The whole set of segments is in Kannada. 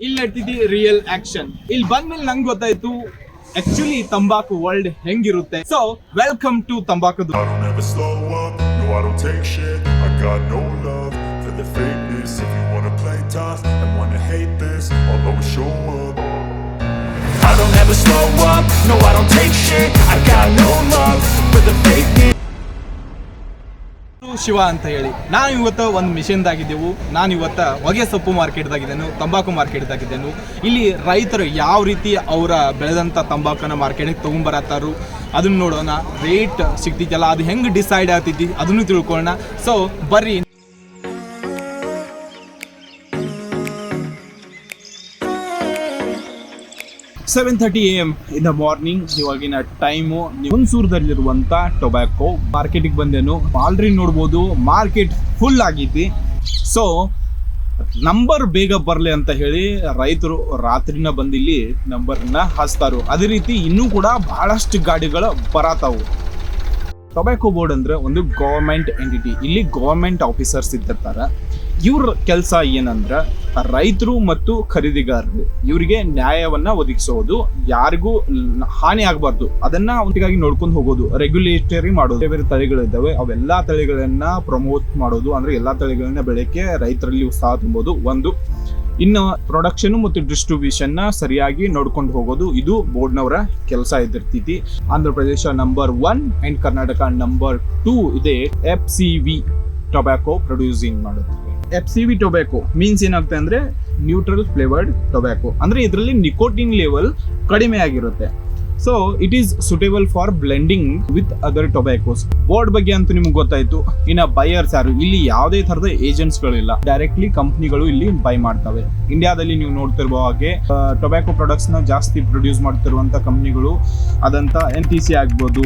ಇಲ್ಲಿ ನಡ್ತಿದ್ದಿ ರಿಯಲ್ ಆಕ್ಷನ್ ಇಲ್ಲಿ ಬಂದ್ಮೇಲೆ ನಂಗೆ ಗೊತ್ತಾಯ್ತು ಆಕ್ಚುಲಿ ತಂಬಾಕು ವರ್ಲ್ಡ್ ಹೆಂಗಿರುತ್ತೆ ಸೊ ವೆಲ್ಕಮ್ ಟು ತಂಬಾಕು I don't ever slow up, no I don't take shit I got no love for the fakeness Shiva ಅಂತ ಹೇಳಿ. ನಾನು ಇವತ್ತು ಒಂದು ಮಿಷನ್ದಾಗಿದ್ದೆವು ನಾನು ಇವತ್ತು ಹೊಗೆ ಸೊಪ್ಪು ಮಾರ್ಕೆಟ್ದಾಗಿದ್ದೇನು ತಂಬಾಕು ಮಾರ್ಕೆಟ್ದಾಗಿದ್ದೇನು ಇಲ್ಲಿ ರೈತರು ಯಾವ ರೀತಿ ಅವರ ಬೆಳೆದಂಥ ತಂಬಾಕನ್ನ ಮಾರ್ಕೆಟಿಗೆ ತೊಗೊಂಬರತ್ತಾರು ಅದನ್ನ ನೋಡೋಣ. ರೇಟ್ ಸಿಗ್ತಿತ್ತಲ್ಲ, ಅದು ಹೆಂಗೆ ಡಿಸೈಡ್ ಆಗ್ತೈತಿ ಅದನ್ನು ತಿಳ್ಕೊಳ್ಳೋಣ. ಸೊ ಬರ್ರಿ. Seven thirty A M in the morning ಇವಾಗಿನ ಟೈಮು ಹುಣಸೂರದಲ್ಲಿರುವಂಥ ಟೊಬ್ಯಾಕೊ ಮಾರ್ಕೆಟಿಗೆ ಬಂದೇನು ಆಲ್ರೆಡಿ ನೋಡ್ಬೋದು ಮಾರ್ಕೆಟ್ ಫುಲ್ ಆಗೈತಿ ಸೊ ನಂಬರ್ ಬೇಗ ಬರಲಿ ಅಂತ ಹೇಳಿ ರೈತರು ರಾತ್ರಿನ ಬಂದಿಲ್ಲಿ ನಂಬರ್ನ ಹಚ್ತಾರು ಅದೇ ರೀತಿ ಇನ್ನೂ ಕೂಡ ಬಹಳಷ್ಟು ಗಾಡಿಗಳು ಬರತಾವು. ಟೊಬ್ಯಾಕೋ ಬೋರ್ಡ್ ಅಂದ್ರೆ ಒಂದು ಗೌರ್ಮೆಂಟ್ ಎಂಟಿಟಿ ಇಲ್ಲಿ ಗೌರ್ಮೆಂಟ್ ಆಫೀಸರ್ಸ್ ಇದ್ದಿರ್ತಾರೆ. ಇವ್ರ ಕೆಲಸ ಏನಂದ್ರೆ ರೈತರು ಮತ್ತು ಖರೀದಿಗಾರರು ಇವರಿಗೆ ನ್ಯಾಯವನ್ನ ಒದಗಿಸೋದು, ಯಾರಿಗೂ ಹಾನಿ ಆಗಬಾರ್ದು. ಅದನ್ನ ಅವನಿಗಾಗಿ ನೋಡ್ಕೊಂಡು ಹೋಗೋದು ರೆಗ್ಯುಲೇಟರಿ ಮಾಡೋದು. ಬೇರೆ ತಳಿಗಳಿದ್ದಾವೆ ಅವೆಲ್ಲಾ ತಳಿಗಳನ್ನ ಪ್ರಮೋಟ್ ಮಾಡೋದು, ಅಂದ್ರೆ ಎಲ್ಲಾ ತಳಿಗಳನ್ನ ಬೆಳೆಯಕ್ಕೆ ರೈತರಲ್ಲಿ ಉತ್ಸಾಹ ತುಂಬೋದು. ಒಂದು, ಇನ್ನು ಪ್ರೊಡಕ್ಷನ್ ಮತ್ತು ಡಿಸ್ಟ್ರಿಬ್ಯೂಷನ್ನ ಸರಿಯಾಗಿ ನೋಡ್ಕೊಂಡು ಹೋಗೋದು, ಇದು ಬೋರ್ಡ್ನವರ ಕೆಲಸ ಇದ್ದಿರ್ತೈತಿ. Andhra Pradesh number one and Karnataka number two ಇದೆ F C V tobacco producing ಮಾಡುತ್ತೆ F C V tobacco. Means ಏನಾಗುತ್ತೆ ಅಂದ್ರೆ ನ್ಯೂಟ್ರಲ್ ಫ್ಲೇವರ್ಡ್ ಟೊಬ್ಯಾಕೊ. ಅಂದ್ರೆ ಇದರಲ್ಲಿ ನಿಕೋಟಿನ್ ಲೆವೆಲ್ ಕಡಿಮೆ ಆಗಿರುತ್ತೆ. So it is suitable for blending with other tobaccos board ಬಗ್ಗೆ ಅಂತೂ ನಿಮ್ಗೆ ಗೊತ್ತಾಯ್ತು. ಇನ್ನ ಬೈಯರ್ಸ್ ಯಾರು? ಇಲ್ಲಿ ಯಾವುದೇ ತರದ ಏಜೆಂಟ್ಸ್ ಗಳಿಲ್ಲ. ಡೈರೆಕ್ಟ್ಲಿ ಕಂಪ್ನಿಗಳು ಇಲ್ಲಿ ಬೈ ಮಾಡ್ತವೆ. ಇಂಡಿಯಾದಲ್ಲಿ ನೀವು ನೋಡ್ತಿರುವ ಹಾಗೆ ಟೊಬ್ಯಾಕೋ ಪ್ರಾಡಕ್ಟ್ಸ್ನ ಜಾಸ್ತಿ ಪ್ರೊಡ್ಯೂಸ್ ಮಾಡ್ತಿರುವಂತ ಕಂಪ್ನಿಗಳು ಅದಂತ ಎನ್ ಟಿ ಸಿ ಆಗ್ಬೋದು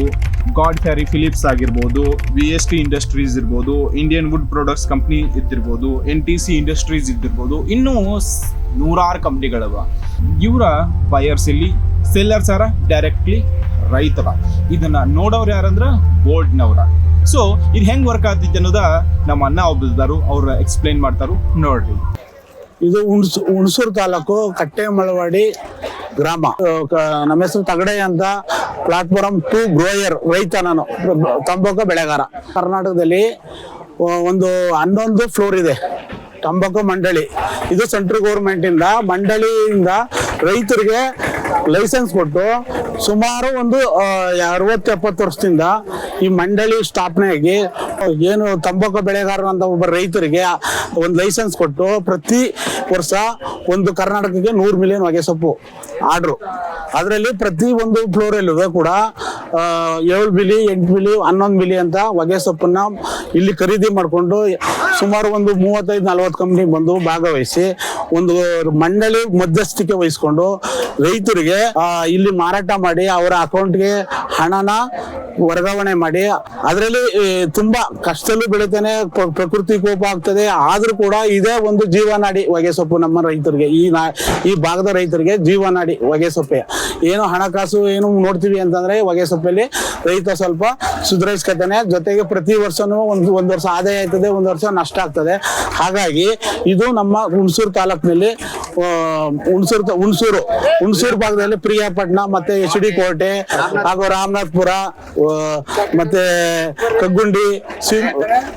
ಗಾಡ್ ಫ್ಯಾರಿ ಫಿಲಿಪ್ಸ್ ಆಗಿರ್ಬೋದು ವಿ ಎಸ್ ಟಿ ಇಂಡಸ್ಟ್ರೀಸ್ ಇರ್ಬೋದು ಇಂಡಿಯನ್ ವುಡ್ ಪ್ರಾಡಕ್ಟ್ಸ್ ಕಂಪ್ನಿ ಇದ್ದಿರ್ಬೋದು ಎನ್ ಟಿ ಸಿ ಇಂಡಸ್ಟ್ರೀಸ್ ಇದ್ದಿರ್ಬೋದು, ಇನ್ನೂ ನೂರಾರು ಕಂಪ್ನಿಗಳವ ಇವರ ಬಯರ್ಸ್ ಇಲ್ಲಿ ಸೆಲ್ಲರ್ಸ್ ಆರ ಡೈರೆಕ್ಟ್ಲಿ ರೈತರ. ಇದನ್ನ ನೋಡೋರು ಯಾರಂದ್ರ ಬೋರ್ಡ್ನವ್ರ. ಸೊ ಇದು ಹೆಂಗ್ ವರ್ಕ್ ಆಗ್ತೈತಿ ಅನ್ನೋದ ನಮ್ಮ ಅಣ್ಣ ಒಬ್ಬರು ಅವ್ರು ಎಕ್ಸ್ಪ್ಲೈನ್ ಮಾಡ್ತಾರು ನೋಡ್ರಿ. ಇದು ಹುಣಸು, ಹುಣಸೂರು ತಾಲೂಕು ಕಟ್ಟೆ ಮಳವಾಡಿ ಗ್ರಾಮ ನಮ್ಮ ಹೆಸರು ತಗಡೆ ಅಂತ ಪ್ಲಾಟ್ಫಾರ್ಮ್ ಟು ಗ್ರೋಯರ್, ರೈತ ನಾನು ತಂಬಾಕು ಬೆಳೆಗಾರ. ಕರ್ನಾಟಕದಲ್ಲಿ ಒಂದು ಹನ್ನೊಂದು ಫ್ಲೋರ್ ಇದೆ, ತಂಬಾಕು ಮಂಡಳಿ. ಇದು ಸೆಂಟ್ರಲ್ ಗೌರ್ಮೆಂಟ್ ಇಂದ, ಮಂಡಳಿಯಿಂದ ರೈತರಿಗೆ ಲೈಸೆನ್ಸ್ ಕೊಟ್ಟು ಸುಮಾರು ಒಂದು ಅರವತ್ತು ಎಪ್ಪತ್ತು ವರ್ಷದಿಂದ ಈ ಮಂಡಳಿ ಸ್ಥಾಪನೆ ಆಗಿ, ಏನು ತಂಬಾಕು ಬೆಳೆಗಾರರು ಅಂತ ಒಬ್ಬ ರೈತರಿಗೆ ಒಂದು ಲೈಸೆನ್ಸ್ ಕೊಟ್ಟು ಪ್ರತಿ ವರ್ಷ ಒಂದು ಕರ್ನಾಟಕಕ್ಕೆ ನೂರು ಮಿಲಿಯನ್ ಹೊಗೆ ಸೊಪ್ಪು ಆರ್ಡ್ರು. ಅದರಲ್ಲಿ ಪ್ರತಿ ಒಂದು ಫ್ಲೋರಲ್ಲೂ ಕೂಡ ಏಳು ಬಿಲಿ ಎಂಟು ಬಿಲಿ ಹನ್ನೊಂದು ಬಿಲಿ ಅಂತ ಹೊಗೆ ಸೊಪ್ಪನ್ನ ಇಲ್ಲಿ ಖರೀದಿ ಮಾಡಿಕೊಂಡು ಸುಮಾರು ಒಂದು ಮೂವತ್ತೈದು, ನಲವತ್ತು ಕಂಪ್ನಿ ಬಂದು ಭಾಗವಹಿಸಿ ಒಂದು ಮಂಡಳಿ ಮಧ್ಯಸ್ಥಿಕೆ ವಹಿಸ್ಕೊಂಡು ರೈತರಿಗೆ ಇಲ್ಲಿ ಮಾರಾಟ ಮಾಡಿ ಅವರ ಅಕೌಂಟ್ಗೆ ಹಣನ ವರ್ಗಾವಣೆ ಮಾಡಿ, ಅದರಲ್ಲಿ ತುಂಬಾ ಕಷ್ಟಲ್ಲೂ ಬೆಳಿತಾನೆ ಪ್ರ- ಪ್ರಕೃತಿ ಕೋಪ ಆಗ್ತದೆ, ಆದ್ರೂ ಕೂಡ ಇದೇ ಒಂದು ಜೀವನಾಡಿ ಹೊಗೆ ಸೊಪ್ಪು ನಮ್ಮ ರೈತರಿಗೆ, ಈ ಈ ಭಾಗದ ರೈತರಿಗೆ ಜೀವನಾಡಿ ಹೊಗೆ ಸೊಪ್ಪೆ ಏನು ಹಣಕಾಸು ಏನು ನೋಡ್ತೀವಿ ಅಂತಂದ್ರೆ ಹೊಗೆ ಸೊಪ್ಪಲ್ಲಿ ರೈತ ಸ್ವಲ್ಪ ಸುಧಾರಿಸ್ಕೊತಾನೆ, ಜೊತೆಗೆ ಪ್ರತಿ ವರ್ಷನೂ ಒಂದು ಒಂದು ವರ್ಷ ಆದಾಯ ಆಯ್ತದೆ, ಒಂದು ವರ್ಷ ನಷ್ಟ ಆಗ್ತದೆ. ಹಾಗಾಗಿ ಇದು ನಮ್ಮ ಹುಣಸೂರು ತಾಲೂಕಿನಲ್ಲಿ ಹುಣಸೂರು ಹುಣಸೂರು ಹುಣಸೂರು ಭಾಗದಲ್ಲಿ ಪ್ರಿಯಾಪಟ್ಟಣ ಮತ್ತೆ ಎಚ್ ಡಿ ಕೋಟೆ, ಹಾಗೂ ರಾಮನಾಥ್ಪುರ ಮತ್ತೆ ಕಗ್ಗುಂಡಿ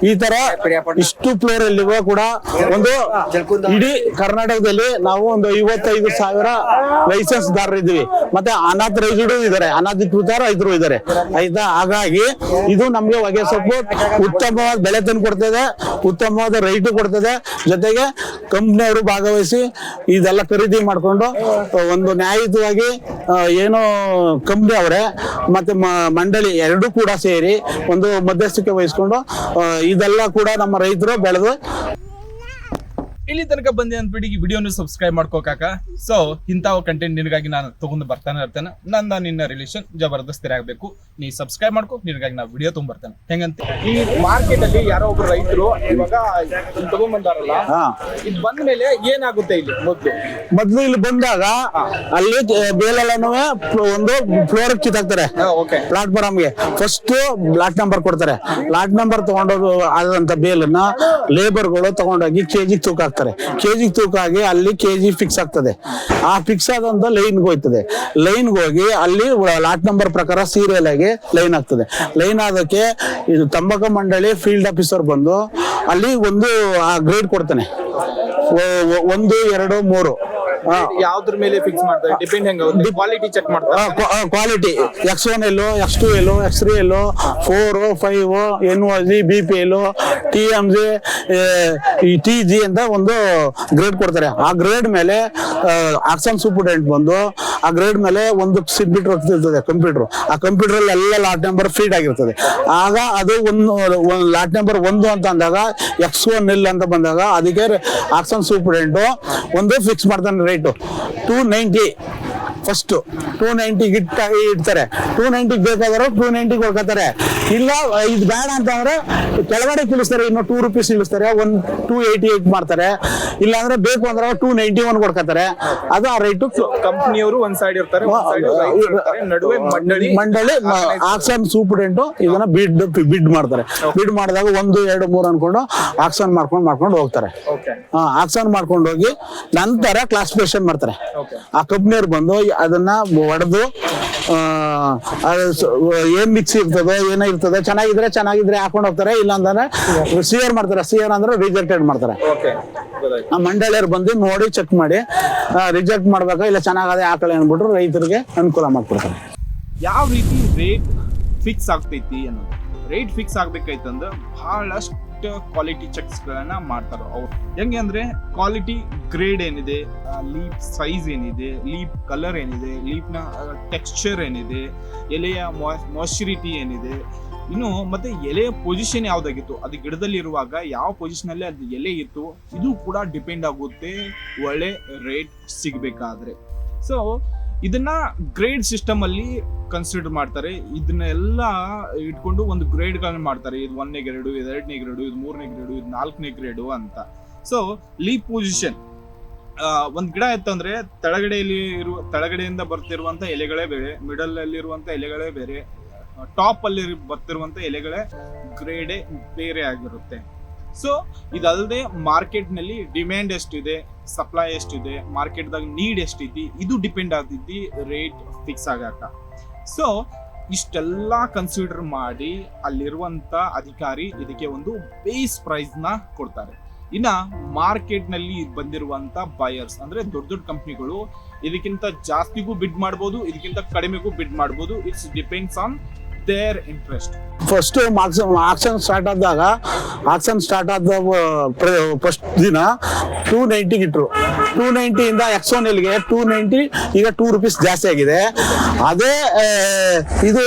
ಈ ತರ ಇಷ್ಟು ಫ್ಲೋರ್ ಅಲ್ಲಿಗೂ ಕೂಡ ಒಂದು ಇಡೀ ಕರ್ನಾಟಕದಲ್ಲಿ ನಾವು ಒಂದು ಐವತ್ತೈದು ಸಾವಿರ ಲೈಸೆನ್ಸ್ ಇದ್ದೀವಿ ಮತ್ತೆ ರೈತರು ಇದ್ದಾರೆ, ಅನಾಧಿಕೃತ ರೈತರು ಇದ್ದಾರೆ. ಆಯ್ತಾ? ಹಾಗಾಗಿ ಇದು ನಮ್ಗೆ ಹೊಗೆ ಸೊಪ್ಪು, ಉತ್ತಮವಾದ ಬೆಳೆ ತಂದು ಕೊಡ್ತದೆ, ಉತ್ತಮವಾದ ರೈಟು ಕೊಡ್ತದೆ. ಜೊತೆಗೆ ಕಂಪ್ನಿಯವರು ಭಾಗವಹಿಸಿ ಇದೆಲ್ಲ ಖರೀದಿ ಮಾಡಿಕೊಂಡು, ಒಂದು ನ್ಯಾಯಯುತವಾಗಿ ಏನು ಕಂಪ್ನಿ ಅವರೇ, ಮತ್ತೆ ಮಂಡಳಿ ಎರಡೂ ಕೂಡ ಸೇರಿ ಒಂದು ಮಧ್ಯಸ್ಥಿಕೆ ವಹಿಸ್ಕೊಂಡು ಇದೆಲ್ಲ ಕೂಡ ನಮ್ಮ ರೈತರು ಬೆಳೆದು ಇಲ್ಲಿ ತನಕ ಬಂದೆ ಅಂದ್ಬಿಟ್ಟು ಈ ವಿಡಿಯೋನು ಸಬ್ಸ್ಕ್ರೈಬ್ ಮಾಡ್ಕೋಕಾಕ ಸೊ ಇಂಥ ಕಂಟೆಂಟ್ ನಿನಗಾಗಿ ನಾನು ತಗೊಂಡು ಬರ್ತಾನೆ ಇರ್ತೇನೆ. ನನ್ನ ನಿನ್ನ ರಿಲೇಷನ್ ಜಬರ್ದಸ್ತಿರ ಆಗಬೇಕು ನೀ ಸಬ್ಸ್ಕ್ರೈಬ್ ಮಾಡ್ಕೊ ನಿನಗಾಗಿ ನಾವು ವಿಡಿಯೋ ತೊಗೊಂಬರ್ತೇನೆ ಹೆಂಗಂತ? ಈ ಮಾರ್ಕೆಟ್ ಅಲ್ಲಿ ಯಾರೋ ಒಬ್ರು ರೈತರು ಇವಾಗ ತಗೊಂಡ್ಬಂದಾರಲ್ಲ ಇದ್ ಬಂದ ಮೇಲೆ ಏನಾಗುತ್ತೆ ಇಲ್ಲಿ ಮೊದ್ಲು? ಮೊದ್ಲು ಇಲ್ಲಿ ಬಂದಾಗ ಅಲ್ಲಿ ಬೇಲೆಲ್ಲನೂ ಒಂದು ಫ್ಲೋರ್ ಕಿತ್ತಾಕ್ತಾರೆ. ಓಕೆ ಪ್ಲಾಟ್ಫಾರ್ಮ್ಗೆ ಫಸ್ಟ್ ಲಾಟ್ ನಂಬರ್ ಕೊಡ್ತಾರೆ. ಲಾಟ್ ನಂಬರ್ ತಗೊಂಡೋದು ಆದಂತ ಬೇಲನ್ನ ಲೇಬರ್ಗಳು ತಗೊಂಡೋಗಿ ಕೆಜಿ ತೂಕ ಹಾಕ್ತಾರೆ. ಜಿ ತೂಕ ಆಗಿ ಅಲ್ಲಿ ಕೆಜಿ ಫಿಕ್ಸ್ ಆಗ್ತದೆ. ಆ ಫಿಕ್ಸ್ ಆದಂತ ಲೈನ್ಗೆ ಹೋಯ್ತದೆ. ಲೈನ್ಗೆ ಹೋಗಿ ಅಲ್ಲಿ ಲಾಟ್ ನಂಬರ್ ಪ್ರಕಾರ ಸೀರಿಯಲ್ ಆಗಿ ಲೈನ್ ಆಗ್ತದೆ. ಲೈನ್ ಆದಕ್ಕೆ ಇದು ತಂಬಾಕು ಮಂಡಳಿ ಫೀಲ್ಡ್ ಆಫೀಸರ್ ಬಂದು ಅಲ್ಲಿ ಒಂದು ಗ್ರೇಡ್ ಕೊಡ್ತಾನೆ. ಒಂದು ಎರಡು ಮೂರು. ಆ, ಯಾವ್ದ್ರ ಮೇಲೆ ಫಿಕ್ಸ್ ಮಾಡ್ತಾರೆ? ಡಿಪೆಂಡ್ ಹೆಂಗ್ ಕ್ವಾಲಿಟಿ ಚೆಕ್ ಮಾಡ್ತಾರೆ. ಕ್ವಾಲಿಟಿ ಎಕ್ಸ್ ಒನ್ ಎಲ್ಲೋ ಎಕ್ಸ್ ಟು ಎಲ್ಲೋ ಎಕ್ಸ್ ತ್ರೀ ಎಲ್ಲೋ four five N O G B P L T M G T G ಅಂತ ಒಂದು ಗ್ರೇಡ್ ಕೊಡ್ತಾರೆ. ಆ ಗ್ರೇಡ್ ಮೇಲೆ ಆಕ್ಸನ್ ಸೂಪರ್ಡೆಂಟ್ ಬಂದು ಆ ಗ್ರೇಡ್ ಮೇಲೆ ಒಂದು ಸಿಟ್ ಸಿಗ್ಬಿಟ್ರ್ ಇರ್ತದೆ ಕಂಪ್ಯೂಟರ್ ಆ ಕಂಪ್ಯೂಟರ್ ಅಲ್ಲಿ ಎಲ್ಲ ಲಾಟ್ ನಂಬರ್ ಫೀಡ್ ಆಗಿರ್ತದೆ. ಆಗ ಅದು ಒಂದು ಲಾಟ್ ನಂಬರ್ ಒಂದು ಅಂತ ಅಂದಾಗ ಎಕ್ಸ್ ಒನ್ ಎಲ್ ಅಂತ ಬಂದಾಗ ಅದಕ್ಕೆ ಆಕ್ಸನ್ ಸೂಪರ್ಡೆಂಟ್ ಒಂದು ಫಿಕ್ಸ್ ಮಾಡ್ತಾನೆ rate two ninety first two ನೈಂಟಿಗೆ ಇಟ್ಟ ಇಡ್ತಾರೆ. ಟೂ ನೈಂಟಿಗೆ ಬೇಕಾದ್ರೆ ಟೂ ನೈಂಟಿಗೆ ಹೊಡ್ಕೋತಾರೆ ಇಲ್ಲ ಇದು ಬೇಡ ಅಂತಂದ್ರೆ ಕೆಳಗಡೆ ಇಳಿಸ್ತಾರೆ ಇನ್ನು ಟೂ ರುಪೀಸ್ ಇಳಿಸ್ತಾರೆ ಒನ್ ಟೂ ಏಯ್ಟಿ ಏಟ್ ಮಾಡ್ತಾರೆ. ಇಲ್ಲ ಅಂದ್ರೆ ಬೇಕು ಅಂದ್ರೆ ಟೂ ನೈಂಟಿ ಒನ್ ಕೊಡ್ಕೋತಾರೆ. ಅದು ಆ ರೇಟು ಕಂಪ್ನಿಯವರು ಒಂದ್ ಸೈಡ್ ಇರ್ತಾರೆ ನಡುವೆ ಮಂಡಳಿ ಮಂಡಳಿ ಆಕ್ಷನ್ ಸೂಪರ್ಡೆಂಟು ಇದನ್ನ ಬಿಡ್ ಬಿಡ್ ಮಾಡ್ತಾರೆ. ಬಿಡ್ ಮಾಡಿದಾಗ ಒಂದು ಎರಡು ಮೂರು ಅನ್ಕೊಂಡು ಆಕ್ಷನ್ ಮಾಡ್ಕೊಂಡು ಮಾಡ್ಕೊಂಡು ಹೋಗ್ತಾರೆ. ಆಕ್ಷನ್ ಮಾಡ್ಕೊಂಡು ಹೋಗಿ ನಂತರ ಕ್ಲಾಸಿಫಿಕೇಶನ್ ಮಾಡ್ತಾರೆ. ಆ ಕಂಪ್ನಿಯವ್ರು ಬಂದು ಅದನ್ನ ಹೊಡೆದು ಏನ್ ಮಿಕ್ಸ್ ಇರ್ತದೆ ಏನೋ ಇರ್ತದೆ. ಚೆನ್ನಾಗಿದ್ರೆ ಚೆನ್ನಾಗಿದ್ರೆ ಹಾಕೊಂಡು ಹೋಗ್ತಾರೆ ಇಲ್ಲ ಅಂದ್ರೆ ಸಿಯರ್ ಮಾಡ್ತಾರೆ. ಸಿಯರ್ ಅಂದ್ರೆ ರಿಜೆಕ್ಟೆಡ್ ಮಾಡ್ತಾರೆ. ಓಕೆ ಗೊತ್ತಾಯ್ತು. ಆ ಮಂಡಳಿಯವ್ರು ಬಂದು ನೋಡಿ ಚೆಕ್ ಮಾಡಿ. ರಿಜೆಕ್ಟ್ ಮಾಡ್ಬೇಕು ಇಲ್ಲ ಚೆನ್ನಾಗದೆ ಹಾಕಲ್ಲ ಅನ್ಬಿಟ್ರು ರೈತರಿಗೆ ಅನುಕೂಲ ಮಾಡ್ಕೊಡ್ತಾರೆ. ಯಾವ ರೀತಿ ರೇಟ್ ಫಿಕ್ಸ್ ಆಗ್ತೈತಿ ಅನ್ನೋದು? ರೇಟ್ ಫಿಕ್ಸ್ ಆಗ್ಬೇಕಾಯ್ತಂದ್ರೆ ಬಹಳಷ್ಟು ಕ್ವಾಲಿಟಿ ಚೆಕ್ಸ್ ಗಳನ್ನ ಮಾಡ್ತಾರೆ ಅವ್ರು. ಹೆಂಗೆ ಅಂದ್ರೆ ಕ್ವಾಲಿಟಿ ಗ್ರೇಡ್ ಏನಿದೆ ಲೀಪ್ ಸೈಜ್ ಏನಿದೆ ಲೀಪ್ ಕಲರ್ ಏನಿದೆ ಲೀಪ್ನ ಟೆಕ್ಸ್ಚರ್ ಏನಿದೆ, ಎಲೆಯ ಮಾಯ್ಚರಿಟಿ ಏನಿದೆ. ಇನ್ನು ಮತ್ತೆ ಎಲೆಯ ಪೊಸಿಷನ್ ಯಾವ್ದಾಗಿತ್ತು? ಅದು ಗಿಡದಲ್ಲಿ ಇರುವಾಗ ಯಾವ ಪೊಸಿಷನ್ ಅಲ್ಲಿ ಅದು ಎಲೆ ಇತ್ತು? ಇದು ಕೂಡ ಡಿಪೆಂಡ್ ಆಗುತ್ತೆ. ಒಳ್ಳೆ ರೇಟ್ ಸಿಗ್ಬೇಕಾದ್ರೆ. ಸೊ ಇದನ್ನ ಗ್ರೇಡ್ ಸಿಸ್ಟಮ್ ಅಲ್ಲಿ ಕನ್ಸಿಡರ್ ಮಾಡ್ತಾರೆ. ಇದನ್ನೆಲ್ಲ ಇಟ್ಕೊಂಡು ಒಂದು ಗ್ರೇಡ್ಗಳನ್ನ ಮಾಡ್ತಾರೆ. ಇದು ಒಂದನೇ ಗ್ರೇಡು ಇದು ಎರಡನೇ ಗ್ರೇಡು ಇದು ಮೂರನೇ ಗ್ರೇಡು ಇದು ನಾಲ್ಕನೇ ಗ್ರೇಡು ಅಂತ. ಸೊ ಲೀಪ್ ಪೊಸಿಷನ್ ಒಂದು ಗಿಡ ಇತ್ತಂದ್ರೆ ತಳಗಡೆಯಲ್ಲಿ ಇರುವ, ತಳಗಡೆಯಿಂದ ಬರ್ತಿರುವಂತ ಎಲೆಗಳೇ ಬೇರೆ ಮಿಡಲ್ ಅಲ್ಲಿ ಇರುವಂತ ಎಲೆಗಳೇ ಬೇರೆ ಟಾಪ್ ಅಲ್ಲಿ ಬರ್ತಿರುವಂತ ಎಲೆಗಳೇ ಗ್ರೇಡೇ ಬೇರೆ ಆಗಿರುತ್ತೆ. ಸೊ ಇದಲ್ಲದೆ ಮಾರ್ಕೆಟ್ನಲ್ಲಿ ಡಿಮ್ಯಾಂಡ್ ಎಷ್ಟಿದೆ, ಸಪ್ಲೈ ಎಷ್ಟಿದೆ, ಮಾರ್ಕೆಟ್ದಾಗ ನೀಡ್ ಎಷ್ಟೈತಿ, ಇದು ಡಿಪೆಂಡ್ ಆಗ್ತಿದ್ದಿ ರೇಟ್ ಫಿಕ್ಸ್ ಆಗಾಕ. ಸೊ ಇಷ್ಟೆಲ್ಲ ಕನ್ಸಿಡರ್ ಮಾಡಿ ಅಲ್ಲಿರುವಂತ ಅಧಿಕಾರಿ ಇದಕ್ಕೆ ಒಂದು ಬೇಸ್ ಪ್ರೈಸ್ನ ಕೊಡ್ತಾರೆ. ಇನ್ನ ಮಾರ್ಕೆಟ್ನಲ್ಲಿ ಬಂದಿರುವಂತ ಬಯರ್ಸ್ ಅಂದ್ರೆ ದೊಡ್ಡ ದೊಡ್ಡ ಕಂಪ್ನಿಗಳು ಇದಕ್ಕಿಂತ ಜಾಸ್ತಿಗೂ ಬಿಡ್ ಮಾಡ್ಬೋದು, ಇದಕ್ಕಿಂತ ಕಡಿಮೆಗೂ ಬಿಡ್ ಮಾಡ್ಬೋದು. It's depends on their interest first auction start ಆದಾಗ ಆಕ್ಷನ್ ಸ್ಟಾರ್ಟ್ ಆದ ಫಸ್ಟ್ ದಿನ ಟೂ ನೈಂಟಿಗೆ ಇಟ್ರು ಟೂ ನೈಂಟಿಯಿಂದ ಎಕ್ಸ್ ಒನ್ ಎಲ್ಗೆ ಟೂ ನೈಂಟಿ ಈಗ ಟೂ ರುಪೀಸ್ ಜಾಸ್ತಿ ಆಗಿದೆ. ಅದೇ ಇದು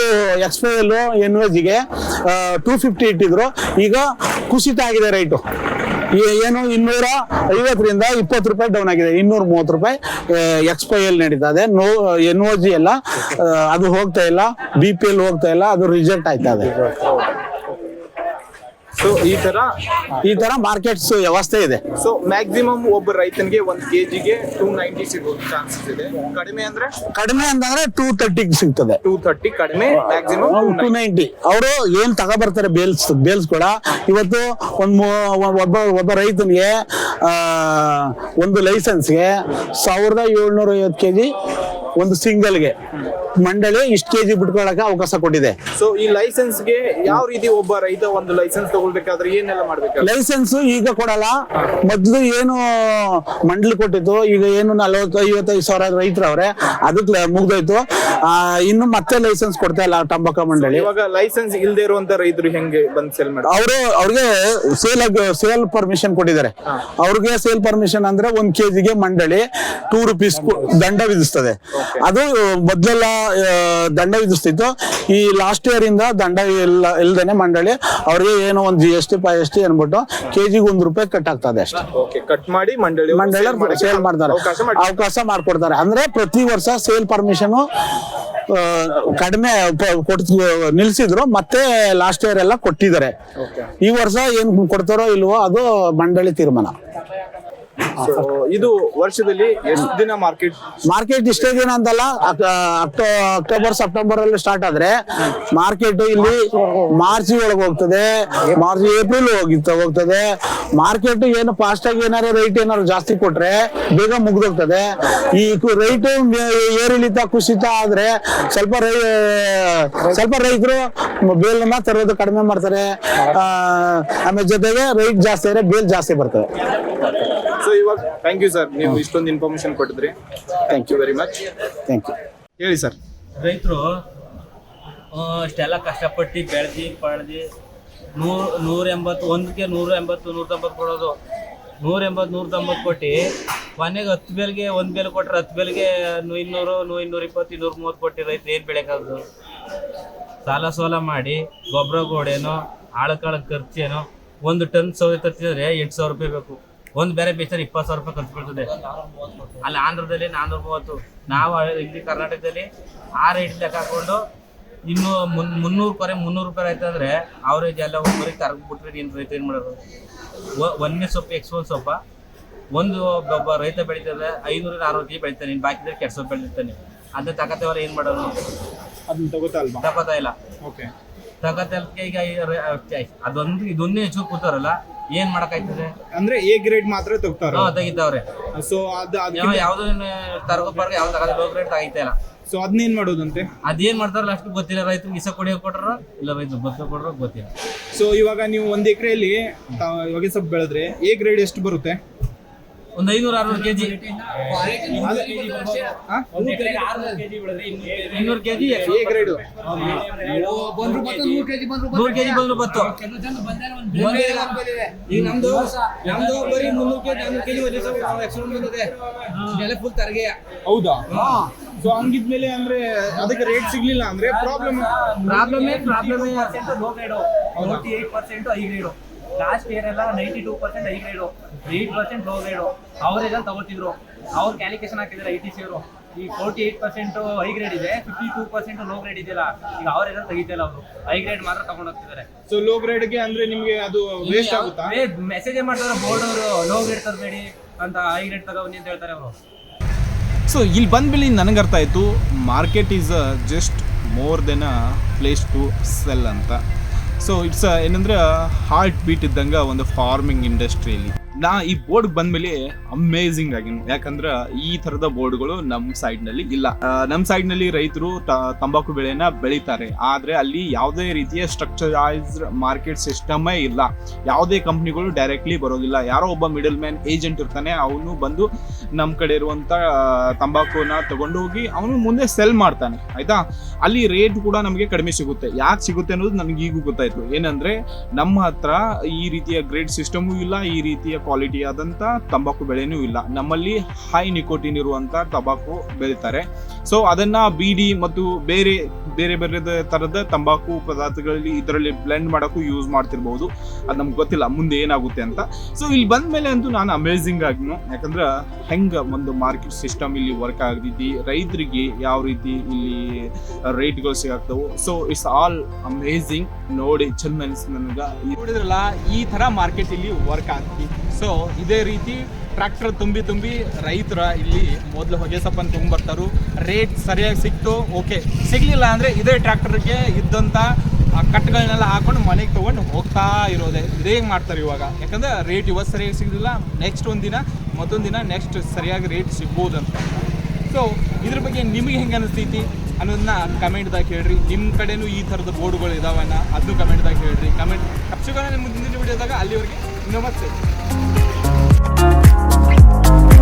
ಎಕ್ಸ್ ಎಲ್ ಎನ್ ವೆಜ್ಗೆ ಟೂ ಫಿಫ್ಟಿ ಇಟ್ಟಿದ್ರು. ಈಗ ಕುಸಿತ ಆಗಿದೆ ರೈಟು ಏನು, ಇನ್ನೂರ ಐವತ್ತರಿಂದ ಇಪ್ಪತ್ತು ರೂಪಾಯಿ ಡೌನ್ ಆಗಿದೆ. ಇನ್ನೂರ ಮೂವತ್ತು ರೂಪಾಯಿ ಎಕ್ಸ್ ಪೈ ಎಲ್ ನಡೀತಾ ಇದೆ. ನೋ ಎನ್ ಓ ಜಿ ಎಲ್ಲ ಅದು ಹೋಗ್ತಾ ಇಲ್ಲ. ಬಿ ಪಿ ಎಲ್ ಹೋಗ್ತಾ ಇಲ್ಲ. ಅದು ರಿಜೆಕ್ಟ್ ಆಯ್ತಾ ಸೊ ಈ ತರ ಈ ತರ ಮಾರ್ಕೆಟ್ಸ್ ವ್ಯವಸ್ಥೆ ಇದೆ. ಸೊ ಮ್ಯಾಕ್ಸಿಮಮ್ ಒಬ್ಬ ರೈತನಿಗೆ ಒಂದು ಕೆ ಜಿಗೆ ಟೂ ನೈಂಟಿ ಸಿಗೋ ಚಾನ್ಸಸ್ ಇದೆ. ಕಡಿಮೆ ಅಂದ್ರೆ? ಕಡಿಮೆ ಅಂತಂದ್ರೆ ಟೂ ತರ್ಟಿಗೆ ಸಿಗ್ತದೆ. ಟೂ ತರ್ಟಿ ಕಡಿಮೆ ಮ್ಯಾಕ್ಸಿಮಮ್ ಟೂ ನೈಂಟಿ ಅವರು ಏನ್ ತಗೋಬರ್ತಾರೆ ಬೇಲ್ಸ್ ಬೇಲ್ಸ್ ಕೂಡ. ಇವತ್ತು ಒಂದ್ ಒಬ್ಬ ಒಬ್ಬ ರೈತನಿಗೆ ಒಂದು ಲೈಸೆನ್ಸ್ಗೆ ಸಾವಿರದ ಏಳ್ನೂರ ಐವತ್ತು ಕೆಜಿ ಒಂದು ಸಿಂಗಲ್ಗೆ ಮಂಡಳಿ ಇಷ್ಟು ಕೆಜಿ ಬಿಟ್ಕೊಳಕ್ಕೆ ಅವಕಾಶ ಕೊಟ್ಟಿದೆ. ಸೊ ಈ ಲೈಸೆನ್ಸ್ಗೆ ಯಾವ ರೀತಿ ಒಬ್ಬ ರೈತ ಒಂದು ಲೈಸೆನ್ಸ್ ತಗೊಳ್ಬೇಕಾದ್ರೆ ಏನೆಲ್ಲ ಮಾಡ್ಬೇಕು ಲೈಸೆನ್ಸ್ ಈಗ ಕೊಡಲ್ಲ. ಮೊದ್ಲು ಏನು ಮಂಡಳಿ ಕೊಟ್ಟಿತ್ತು ಈಗ ಏನು ನಲವತ್ತು ಐವತ್ತೈದು ಸಾವಿರ ರೈತರವ್ರೆ ಅದಕ್ಕೆ ಮುಗ್ದೋಯ್ತು. ಆ, ಇನ್ನು ಮತ್ತೆ ಲೈಸೆನ್ಸ್ ಕೊಡ್ತಾ ಇಲ್ಲ ಟಂಬಾಕ ಮಂಡಳಿ. ಇವಾಗ ಲೈಸೆನ್ಸ್ ಇಲ್ದೇ ಇರುವಂತ ರೈತರು ಹೆಂಗೆ ಬಂದ್ ಸೇಲ್ ಮಾಡಿ ಅವರು ಅವ್ರಿಗೆ ಸೇಲ್ ಸೇಲ್ ಪರ್ಮಿಷನ್ ಕೊಟ್ಟಿದ್ದಾರೆ. ಅವ್ರಿಗೆ ಸೇಲ್ ಪರ್ಮಿಷನ್ ಅಂದ್ರೆ ಒಂದ್ ಕೆಜಿಗೆ ಮಂಡಳಿ ಟೂ ರುಪೀಸ್ ದಂಡ ವಿಧಿಸ್ತದೆ. ಅದು ಮೊದ್ಲೆಲ್ಲ ದಂಡ ವಿಧಿಸ್ತಿತ್ತು. ಈ ಲಾಸ್ಟ್ ಇಯರ್ ಇಂದ ದಂಡ ಇಲ್ಲ ಇಲ್ದೇನೆ ಮಂಡಳಿ ಅವ್ರಿಗೆ ಏನೋ ಒಂದು ಜಿ ಎಸ್ ಟಿ ಪೈ ಎಸ್ ಟಿ ಅನ್ಬಿಟ್ಟು ಕೆಜಿಗೆ ಒಂದ್ ರೂಪಾಯಿ ಕಟ್ ಆಗ್ತದೆ ಅಷ್ಟೇ. ಕಟ್ ಮಾಡಿ ಮಂಡಳಿ ಮಂಡಳಿ ಸೇಲ್ ಮಾಡ್ತಾರೆ. ಅವಕಾಶ ಮಾಡಿ ಮಾಡ್ಕೊಡ್ತಾರೆ. ಅಂದ್ರೆ ಪ್ರತಿ ವರ್ಷ ಸೇಲ್ ಪರ್ಮಿಷನ್ ಕಡಿಮೆ ನಿಲ್ಸಿದ್ರು ಮತ್ತೆ ಲಾಸ್ಟ್ ಇಯರ್ ಎಲ್ಲ ಕೊಟ್ಟಿದ್ದಾರೆ. ಈ ವರ್ಷ ಏನ್ ಕೊಡ್ತಾರೋ ಇಲ್ವೋ ಅದು ಮಂಡಳಿ ತೀರ್ಮಾನ. ಸೊ ಇದು ವರ್ಷದಲ್ಲಿ ಎಷ್ಟು ದಿನ ಮಾರ್ಕೆಟ್ ಮಾರ್ಕೆಟ್ ಇಷ್ಟೇ ದಿನ ಅಂತಲ್ಲ ಅಕ್ಟೋ ಅಕ್ಟೋಬರ್ ಸೆಪ್ಟೆಂಬರ್ ಅಲ್ಲಿ ಸ್ಟಾರ್ಟ್ ಆದ್ರೆ ಮಾರ್ಕೆಟ್ ಇಲ್ಲಿ ಮಾರ್ಚ್ ಒಳಗೆ ಹೋಗ್ತದೆ. ಮಾರ್ಚ್ ಏಪ್ರಿಲ್ ಹೋಗಿತ್ತು ಹೋಗ್ತದೆ. ಮಾರ್ಕೆಟ್ ಏನು ಫಾಸ್ಟ್ ಆಗಿ ಏನಾದ್ರು ರೈಟ್ ಏನಾದ್ರು ಜಾಸ್ತಿ ಕೊಟ್ರೆ ಬೇಗ ಮುಗ್ದೋಗ್ತದೆ. ಈ ರೈಟ್ ಏರಿಳಿತ ಕುಸಿತ ಆದ್ರೆ ಸ್ವಲ್ಪ ರೈ ಸ್ವಲ್ಪ ರೈತರು ಬೇಲನ್ನ ತರೋದು ಕಡಿಮೆ ಮಾಡ್ತಾರೆ. ಆಮೇಲೆ ಜೊತೆಗೆ ರೈಟ್ ಜಾಸ್ತಿ ಆದ್ರೆ ಬೇಲ್ ಜಾಸ್ತಿ ಬರ್ತದೆ. ಇವಾಗ ಥ್ಯಾಂಕ್ ಯು ಸರ್. ನೀವು ಇಷ್ಟೊಂದು information ಕೊಟ್ಟಿದ್ರಿ. Thank you very much thank you ಹೇಳಿ ಸರ್. ರೈತರು ಅಷ್ಟೆಲ್ಲ ಕಷ್ಟಪಟ್ಟು ಬೆಳೆದು ಪಡೆದು ನೂರು ನೂರ ಎಂಬತ್ತು ಒಂದಕ್ಕೆ ನೂರ ಎಂಬತ್ತು ನೂರ ತೊಂಬತ್ತು ಕೊಡೋದು. ನೂರ ಎಂಬತ್ತು ನೂರ ತೊಂಬತ್ತು ಕೊಟ್ಟು ಮನೆಗೆ ಹತ್ತು ಬೇಲ್ಗೆ ಒಂದು ಬೆಲೆ ಕೊಟ್ಟರೆ ಹತ್ತು ಬೇಲ್ಗೆ ನೂ ಇನ್ನೂರು ನೂ ಇನ್ನೂರ ಇಪ್ಪತ್ತು ಇನ್ನೂರ ಮೂವತ್ತು ಕೊಟ್ಟು ರೈತ ಏನು ಬೆಳೆಯೋಕ್ಕಾಗದು ಸಾಲ ಸೋಲ ಮಾಡಿ ಗೊಬ್ಬರ ಗೋಡೇನೋ ಕಾಳು ಖರ್ಚೇನೋ ಒಂದು ಟನ್ ಸೌದೆ ತರ್ತಿದ್ರೆ ಎಂಟು ಸಾವಿರ ರೂಪಾಯಿ ಬೇಕು. ಒಂದು ಬೇರೆ ಬೇಯಿಸಿದ್ರೆ ಇಪ್ಪತ್ತು ಸಾವಿರ ರೂಪಾಯಿ ಖರ್ಚು ಬೀಳ್ತದೆ. ಅಲ್ಲಿ ಆಂಧ್ರದಲ್ಲಿ ನಾನ್ನೂರ ಮೂವತ್ತು ನಾವು ಇಲ್ಲಿ ಕರ್ನಾಟಕದಲ್ಲಿ ಆ ರೇಟ್ ಲೆಕ್ಕ ಹಾಕೊಂಡು ಇನ್ನು ಮುನ್ ಮುನ್ನೂರು ಕೊರೆ ಮುನ್ನೂರು ರೂಪಾಯಿ ಆಯ್ತು ಅಂದರೆ ಅವರೇಜ್ ಎಲ್ಲ ಒಬ್ಬರಿಗೆ ಕರ್ಗ್ಬಿಟ್ರೆ ನೀನು ರೈತ ಏನು ಮಾಡೋದು? ಒಂದನೇ ಸೊಪ್ಪು ಎಕ್ಸ್ಪೋನ್ ಸೊಪ್ಪ. ಒಂದು ಒಬ್ಬ ರೈತ ಬೆಳೀತದೆ ಐನೂರಿಂದ ಆರುನೂರು ಕೆ ಜಿ ಬೆಳಿತಾನೆ ನೀನು ಬಾಕಿದ್ರೆ ಕೆಟ್ಟ ಸೊಪ್ಪು ಬೆಳಿತಾನೆ ಅದನ್ನ ತಗತ್ತೇವಲ್ಲ ಏನು ಮಾಡೋದು? ಅದನ್ನ ತಗೋತಾ ತಗೋತಾ ಇಲ್ಲ. ಓಕೆ ತಗತ್ತಲ್ಕೆ ಈಗ ಅದೊಂದು ಇದೊಂದೇ ಹೆಚ್ಚು ಕೂತಾರಲ್ಲ. ಏನ್ ಮಾಡಕ್ಕಾಯ್ತದೆ? ಅಂದ್ರೆ ಎ ಗ್ರೇಡ್ ಮಾತ್ರ ತಗೋತಾರ? ಹಾ ತೆಗಿತಾವ್ರೆ. ಸೊ ಅದು ಯಾವ ಯಾವ್ದು ತರಗೋ ಪರ್ಗ ಯಾವ್ದು ತಗದ ಲೋ ಗ್ರೇಡ್ ತೆಗಿತಾ ಇಲ್ಲ. ಸೊ ಅದನ್ನೇನ್ ಮಾಡೋದಂತೆ? ಅದೇನ್ ಮಾಡ್ತಾರಲ್ಲ ಅಷ್ಟು ಗೊತ್ತಿಲ್ಲ ರೈತರಿಗೆ ಇಸ ಕೊಡಿಯೋ ಕೊಟ್ರ ಇಲ್ಲ ರೈತ ಬಸ್ ಕೊಡ್ರ ಗೊತ್ತಿಲ್ಲ. ಸೊ ಇವಾಗ ನೀವು ಒಂದ್ ಎಕರೆಯಲ್ಲಿ ಇವಾಗ ಸ್ವಲ್ಪ ಬೆಳೆದ್ರೆ ಎ ಗ್ರೇಡ್ ಎಷ್ಟು ಬರುತ್ತೆ? ಒಂದ್ ಐನೂರ ಅರವತ್ತು ಕೆಜಿ? ಇನ್ನೂರು ಕೆಜಿ ಎ ಗ್ರೇಡ್ ನೂರು ಕೆಜಿ ಬಂದ್ರು ಬತ್ತು ಈಗ ನಮ್ದು ನಮ್ದು ಬರೀ ಮುನ್ನೂರು ಕೆಜಿ ನಾನ್ನೂರು ಬಂದಿದೆ ಇದೆಲ್ಲ ಫುಲ್ ತರಗೆ ಹೌದಾ ಸೊ ಹಂಗಿದ್ಮೇಲೆ ಅಂದ್ರೆ ಅದಕ್ಕೆ ರೇಟ್ ಸಿಗ್ಲಿಲ್ಲ ಅಂದ್ರೆ problem problem problem last year ಎಲ್ಲ ninety two percent high grade eight percent low grade ಅವರೆಲ್ಲ ತಗೋತಿದ್ರು ಅವ್ರು ಕ್ಯಾಲಿಕೇಶನ್ ಹಾಕಿದ್ದಾರೆ ಐ ಟಿ ಸಿ ಅವರು. ಈ forty eight percent high grade ಇದೆ fifty two percent low grade ಇದೆಯಲ್ಲ ಈಗ ಅವರೆಲ್ಲ ತೆಗಿತಿಲ್ಲ ಅವರು. ಐ ಗ್ರೇಡ್ ಮಾತ್ರ ತಗೊಂಡು ಹೋಗ್ತಿದ್ದಾರೆ ಸೊ ಲೋ ಗ್ರೇಡ್ಗೆ ಅಂದ್ರೆ ನಿಮಗೆ ಅದು ವೇಸ್ಟ್ ಆಗುತ್ತಾ? ಮೆಸೇಜ್ ಮಾಡ್ತಾರೆ? ಬೋರ್ಡ್ ಅವರು ಲೋ ಗ್ರೇಡ್ ತರಬೇಡಿ ಅಂತ ಐ ಗ್ರೇಡ್ ತಗೋನಿ ಅಂತ ಹೇಳ್ತಾರೆ ಅವರು. ಸೊ ಇಲ್ಲಿ ಬಂದ್ಮೇಲೆ ನನಗೆ ಅರ್ಥ ಆಯಿತು market is just more then a place to sell ಅಂತ. ಸೊ ಇಟ್ಸ್ ಏನಂದ್ರೆ ಹಾರ್ಟ್ ಬೀಟ್ ಇದ್ದಂಗೆ ಒಂದು ಫಾರ್ಮಿಂಗ್ ಇಂಡಸ್ಟ್ರಿಯಲ್ಲಿ ನಾ ಈ ಬೋರ್ಡ್ ಬಂದ್ಮೇಲೆ ಅಮೇಝಿಂಗ್ ಆಗಿ ಯಾಕಂದ್ರ ಈ ತರದ ಬೋರ್ಡ್ಗಳು ಸೈಡ್ನಲ್ಲಿ ಇಲ್ಲ. ನಮ್ ಸೈಡ್ನಲ್ಲಿ ರೈತರು ತಂಬಾಕು ಬೆಳೆನ ಬೆಳೀತಾರೆ. ಆದ್ರೆ ಅಲ್ಲಿ ಯಾವುದೇ ರೀತಿಯ ಸ್ಟ್ರಕ್ಚರೈಸ್ ಮಾರ್ಕೆಟ್ ಸಿಸ್ಟಮ್ ಇಲ್ಲ. ಯಾವುದೇ ಕಂಪ್ನಿಗಳು ಡೈರೆಕ್ಟ್ಲಿ ಬರೋದಿಲ್ಲ. ಯಾರೋ ಒಬ್ಬ ಮಿಡಲ್ ಮ್ಯಾನ್ ಏಜೆಂಟ್ ಇರ್ತಾನೆ, ಅವನು ಬಂದು ನಮ್ ಕಡೆ ಇರುವಂತ ತಂಬಾಕುನ ತಗೊಂಡು ಹೋಗಿ ಅವನು ಮುಂದೆ ಸೆಲ್ ಮಾಡ್ತಾನೆ. ಆಯ್ತಾ? ಅಲ್ಲಿ ರೇಟ್ ಕೂಡ ನಮಗೆ ಕಡಿಮೆ ಸಿಗುತ್ತೆ. ಯಾಕೆ ಸಿಗುತ್ತೆ ಅನ್ನೋದು ನನಗೆ ಈಗೂ ಗೊತ್ತಾಯ್ತು. ಏನಂದ್ರೆ ನಮ್ಮ ಹತ್ರ ಈ ರೀತಿಯ ಗ್ರೇಡ್ ಸಿಸ್ಟಮ್ ಇಲ್ಲ, ಈ ರೀತಿಯ ಕ್ವಾಲಿಟಿ ಆದಂಥ ತಂಬಾಕು ಬೆಳೆನೂ ಇಲ್ಲ. ನಮ್ಮಲ್ಲಿ ಹೈ ನಿಕೋಟಿನ್ ಇರುವಂಥ ತಂಬಾಕು ಬೆಳೀತಾರೆ. ಸೊ ಅದನ್ನ ಬೀಡಿ ಮತ್ತು ಬೇರೆ ಬೇರೆ ಬೇರೆ ಥರದ ತಂಬಾಕು ಪದಾರ್ಥಗಳಲ್ಲಿ ಇದರಲ್ಲಿ ಬ್ಲೆಂಡ್ ಮಾಡೋಕ್ಕೂ ಯೂಸ್ ಮಾಡ್ತಿರ್ಬೋದು. ಅದು ನಮ್ಗೆ ಗೊತ್ತಿಲ್ಲ, ಮುಂದೆ ಏನಾಗುತ್ತೆ ಅಂತ. ಸೊ ಇಲ್ಲಿ ಬಂದ ಮೇಲೆ ಅಂತೂ ನಾನು ಅಮೇಝಿಂಗ್ ಆಗಿನೂ ಯಾಕಂದ್ರೆ ಹೆಂಗೆ ಒಂದು ಮಾರ್ಕೆಟ್ ಸಿಸ್ಟಮ್ ಇಲ್ಲಿ ವರ್ಕ್ ಆಗ್ತೈತಿ, ರೈತರಿಗೆ ಯಾವ ರೀತಿ ಇಲ್ಲಿ ರೇಟ್ಗಳು ಸಿಗಾಗ್ತವು ಸೊ ಇಟ್ಸ್ ಆಲ್ ಅಮೇಝಿಂಗ್ ನೋಡಿ ಚೆಂದ ಅನಿಸ್ತು ನೋಡಿದ್ರಲ್ಲ, ಈ ಥರ ಮಾರ್ಕೆಟ್ ಇಲ್ಲಿ ವರ್ಕ್ ಆಗ್ತಿ ಸೊ ಇದೇ ರೀತಿ ಟ್ರ್ಯಾಕ್ಟರ್ ತುಂಬಿ ತುಂಬಿ ರೈತರ ಇಲ್ಲಿ ಮೊದಲು ಹೊಗೆ ತುಂಬರ್ತಾರು ರೇಟ್ ಸರಿಯಾಗಿ ಸಿಕ್ತು ಓಕೆ ಸಿಗ್ಲಿಲ್ಲ ಅಂದರೆ ಇದೇ ಟ್ರ್ಯಾಕ್ಟರ್ಗೆ ಇದ್ದಂಥ ಆ ಕಟ್ಗಳನ್ನೆಲ್ಲ ಹಾಕೊಂಡು ಮನೆಗೆ ತೊಗೊಂಡು ಹೋಗ್ತಾ ಇರೋದೆ. ಇದೇ ಮಾಡ್ತಾರೆ ಇವಾಗ? ಯಾಕಂದ್ರೆ ರೇಟ್ ಇವತ್ತು ಸರಿಯಾಗಿ ಸಿಗಲಿಲ್ಲ ನೆಕ್ಸ್ಟ್ ಒಂದಿನ ಮತ್ತೊಂದು ದಿನ ನೆಕ್ಸ್ಟ್ ಸರಿಯಾಗಿ ರೇಟ್ ಸಿಗ್ಬೋದು ಅಂತ. ಸೊ ಇದ್ರ ಬಗ್ಗೆ ನಿಮಗೆ ಹೆಂಗೆ ಅನಿಸ್ತೈತಿ? ಅನ್ನೋದನ್ನ ಕಮೆಂಟ್ದಾಗ ಹೇಳ್ರಿ. ನಿಮ್ಮ ಕಡೆನೂ ಈ ಥರದ ಬೋರ್ಡ್ಗಳು ಇದಾವನ್ನ ಅದನ್ನು ಕಮೆಂಟ್ದಾಗ ಹೇಳ್ರಿ. ಕಮೆಂಟ್ ತಪ್ಸಿಗೋಣ ನಿಮ್ಗೆ ಮುಂದಿನ ವಿಡಿಯೋದಾಗ ಅಲ್ಲಿವರೆಗೆ नमस्ते